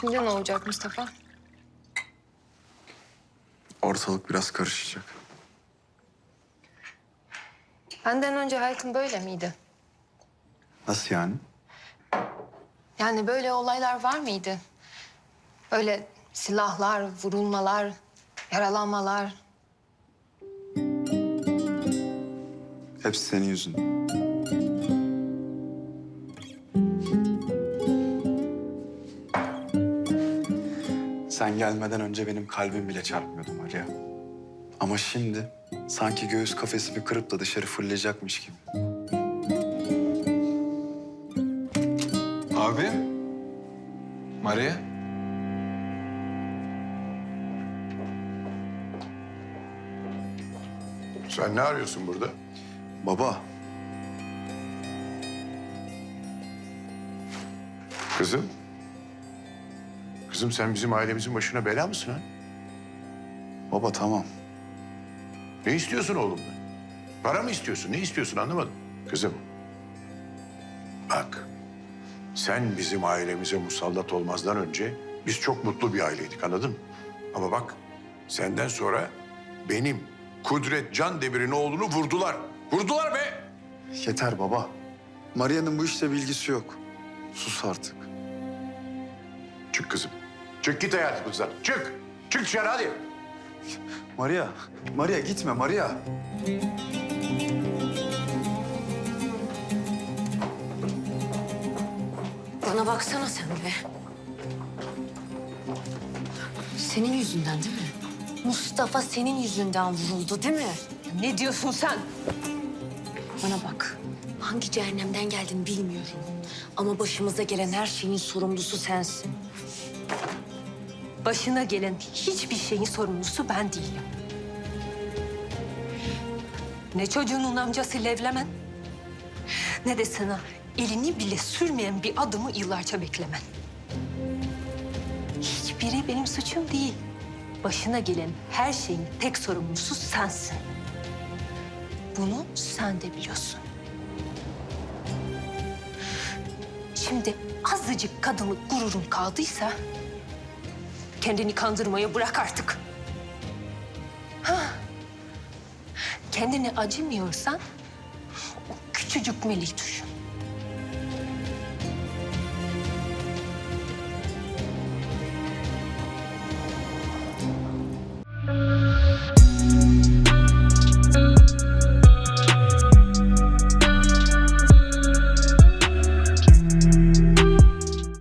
Şimdi ne olacak Mustafa? Ortalık biraz karışacak. Benden önce hayatın böyle miydi? Nasıl yani? Yani böyle olaylar var mıydı? Böyle silahlar, vurulmalar, yaralanmalar. Hepsi senin yüzünden. Sen gelmeden önce benim kalbim bile çarpmıyordu Maria. Ama şimdi sanki göğüs kafesimi kırıp da dışarı fırlayacakmış gibi. Abi. Maria. Sen ne arıyorsun burada? Baba, Kızım. Kızım sen bizim ailemizin başına bela mısın ha? baba tamam. Ne istiyorsun oğlumdan? Para mı istiyorsun? Ne istiyorsun anlamadım. Kızım. Bak. Sen bizim ailemize musallat olmazdan önce biz çok mutlu bir aileydik anladın mı? Ama bak senden sonra benim Kudret Can Demir'in oğlunu vurdular. Vurdular be! Yeter baba. Maria'nın bu işle bilgisi yok. Sus artık. Çık kızım. Çık git hayatımızdan. Çık. Çık dışarı hadi. Maria, Maria gitme Maria. Bana baksana sen be. Senin yüzünden değil mi? Mustafa senin yüzünden vuruldu değil mi? Ne diyorsun sen? Bana bak. Hangi cehennemden geldin bilmiyorum. Ama başımıza gelen her şeyin sorumlusu sensin. Başına gelen hiçbir şeyin sorumlusu ben değilim. Ne çocuğunun amcasıyla evlemen, ne de sana elini bile sürmeyen bir adımı yıllarca beklemen. Hiçbiri benim suçum değil. Başına gelen her şeyin tek sorumlusu sensin. Bunu sen de biliyorsun. Şimdi azıcık kadınlık gururun kaldıysa kendini kandırmayı bırak artık. Ha. Kendine acımıyorsan o küçücük meleği düşün.